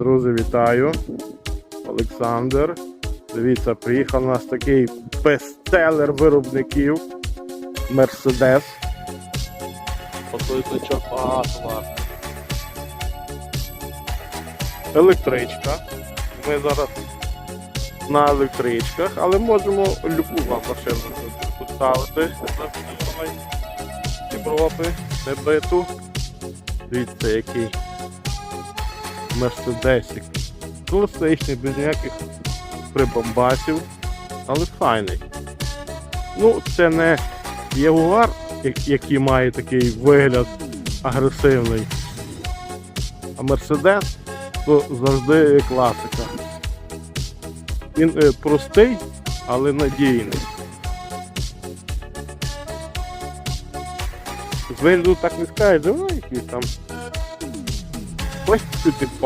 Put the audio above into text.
Друзі, вітаю. Олександр. Дивіться, приїхав у нас такий бестселер виробників. Мерседес. Посилочок багато власне. Електричка. Ми зараз на електричках, але можемо любу вам машину поставити з Європи, дебиту. Дивіться, який Мерседесик. Класичний, без ніяких прибамбасів, але файний. Ну, це не Ягуар, який має такий вигляд агресивний. А Мерседес то завжди класика. Він е, простий, але надійний. З вигляду так не скажеш, ну якийсь там. request to default.